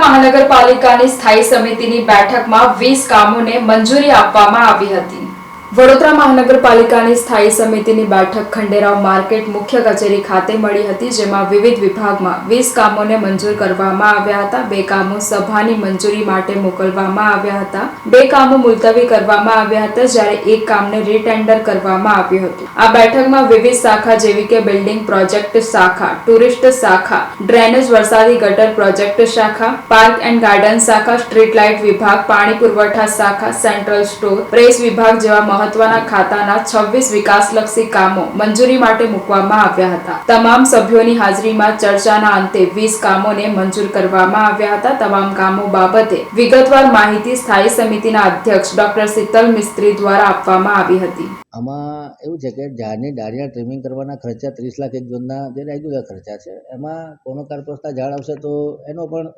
મહાનગરપાલિકાની સ્થાયી સમિતિની બેઠકમાં વીસ કામોને મંજૂરી આપવામાં આવી હતી. વડોદરા મહાનગરપાલિકાની સ્થાયી સમિતિની બેઠક ખંડેરાવ માર્કેટ મુખ્ય કચેરી ખાતે મળી હતી, જેમાં વિવિધ વિભાગમાં વીસ કામોને મંજૂર કરવામાં આવ્યા હતા, બે કામો સભાની મંજૂરી માટે મોકલવામાં આવ્યા હતા, બે કામો મુલતવી કરવામાં આવ્યા હતા, જ્યારે એક કામને રીટેન્ડર કરવામાં આવ્યું હતું. આ બેઠકમાં વિવિધ શાખા જેવી કે બિલ્ડિંગ પ્રોજેક્ટ શાખા, ટુરિસ્ટ શાખા, ડ્રેનેજ વરસાદી ગટર પ્રોજેક્ટ શાખા, પાર્ક એન્ડ ગાર્ડન શાખા, સ્ટ્રીટ લાઇટ વિભાગ, પાણી પુરવઠા શાખા, સેન્ટ્રલ સ્ટોર, પ્રેસ વિભાગ જેવા મહત્વના ખાતાના છવ્વીસ વિકાસલક્ષી કામો મંજૂરી માટે મૂકવામાં આવ્યા હતા. તમામ સભ્યોની હાજરીમાં ચર્ચાના અંતે વીસ કામોને મંજૂર કરવામાં આવ્યા હતા. તમામ કામો બાબતે વિગતવાર માહિતી સ્થાયી સમિતિના અધ્યક્ષ ડોક્ટર શીતલ મિસ્ત્રી દ્વારા આપવામાં આવી હતી. આમાં એવું છે કે ઝાડની ડાળીયા ટ્રીમિંગ કરવાના ખર્ચા ત્રીસ લાખ એક જૂનના જે રેગ્યુલર ખર્ચા છે, એમાં કોનો કારપોસતા ઝાડ આવશે તો એનો પણ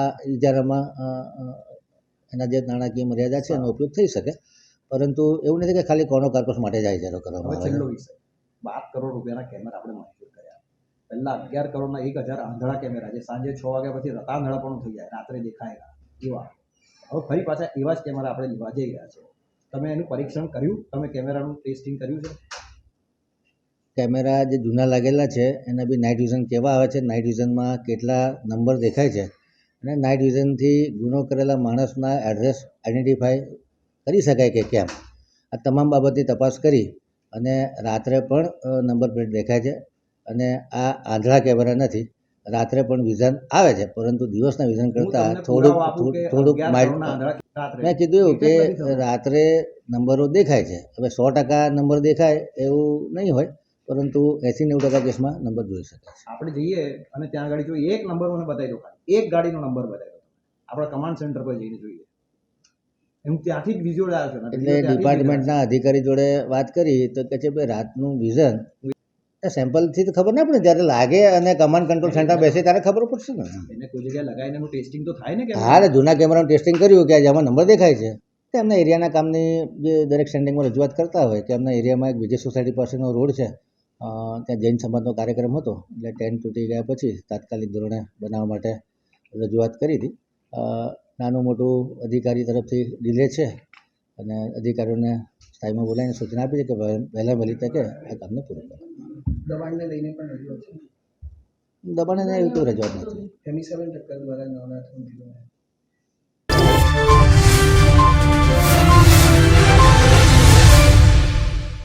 આ ઇજારામાં એના જે નાણાકીય મર્યાદા છે એનો ઉપયોગ થઈ શકે. પરંતુ એવું નથી કે ખાલી કોનો કાર્પસ માટે જ આ ઇજારો કરવામાં આવે. છેલ્લો વિષય. બાર કરોડ રૂપિયાના કેમેરા આપણે મંજૂર કર્યા. પહેલા અગિયાર કરોડના એક હજાર આંધળા કેમેરા જે સાંજે છ વાગ્યા પછી રતાંધળા પણ થઈ જાય રાત્રે દેખાય એવા. હવે ફરી પાછા એવા જ કેમેરા આપણે લેવા જઈ રહ્યા છે. તમે એનું પરીક્ષણ કર્યું? તમે કેમેરાનું ટેસ્ટિંગ કર્યું છે? કેમેરા જે જૂના લાગેલા છે એના બી નાઇટ વિઝન કેવા આવે છે? નાઇટ વિઝનમાં કેટલા નંબર દેખાય છે? અને નાઇટ વિઝનથી ગુનો કરેલા માણસના એડ્રેસ આઈડેન્ટિફાય કરી શકાય કે કેમ? આ તમામ બાબતની તપાસ કરી અને રાત્રે પણ નંબર પ્લેટ દેખાય છે અને આ આંધળા કેમેરા નથી. રાત્રે પણ વિઝન આવે છે પરંતુ દિવસના વિઝન કરતા થોડુંક થોડુંક મેં કીધું એવું કે. રાત્રે નંબરો દેખાય છે. હવે સો ટકા નંબર દેખાય એવું નહીં હોય પરંતુ એંસી નેવું ટકા કેસમાં નંબર જોઈ શકાય આપણે જઈએ અને ત્યાં આગળ જોઈએ એક નંબર મને બતાવી દો એક ગાડીનો નંબર બતાવી દો આપણે કમાન્ડ સેન્ટર પર જઈને જોઈએ. હું ત્યાંથી જ વિઝ્યુઅલ આવ્યો છું. એટલે ડિપાર્ટમેન્ટના અધિકારી જોડે વાત કરી તો કે છે ભાઈ રાતનું વિઝન સેમ્પલથી તો ખબર ના પડે જ્યારે લાગે અને કમાન્ડ કંટ્રોલ સેન્ટર બેસે ત્યારે ખબર પડશે ને. એને કોઈ જગ્યાએ લગાવીને એનું ટેસ્ટિંગ તો થાય ને કે હા એટલે જૂના કેમેરાનું ટેસ્ટિંગ કર્યું કે જેમાં નંબર દેખાય છે. તો એમના એરિયાના કામની જે દરેક સ્ટેન્ડિંગમાં રજૂઆત કરતા હોય કે એમના એરિયામાં એક બીજી સોસાયટી પાસેનો રોડ છે. ત્યાં જૈન સમાજનો કાર્યક્રમ હતો એટલે ટેન્ટ તૂટી ગયા પછી તાત્કાલિક ધોરણે બનાવવા માટે રજૂઆત કરી હતી. નાનું મોટું અધિકારી તરફથી ડિલે છે અને અધિકારીઓને સ્થાયીમાં બોલાવીને સૂચના આપી છે કે વહે- વહેલા વહેલી તકે આ કામને પૂરું કરો. દબાણને લઈને પણ રજૂઆત છે? દબાણે એવી કોઈ રજૂઆત નથી. ટક્કર દ્વારા નવનાથ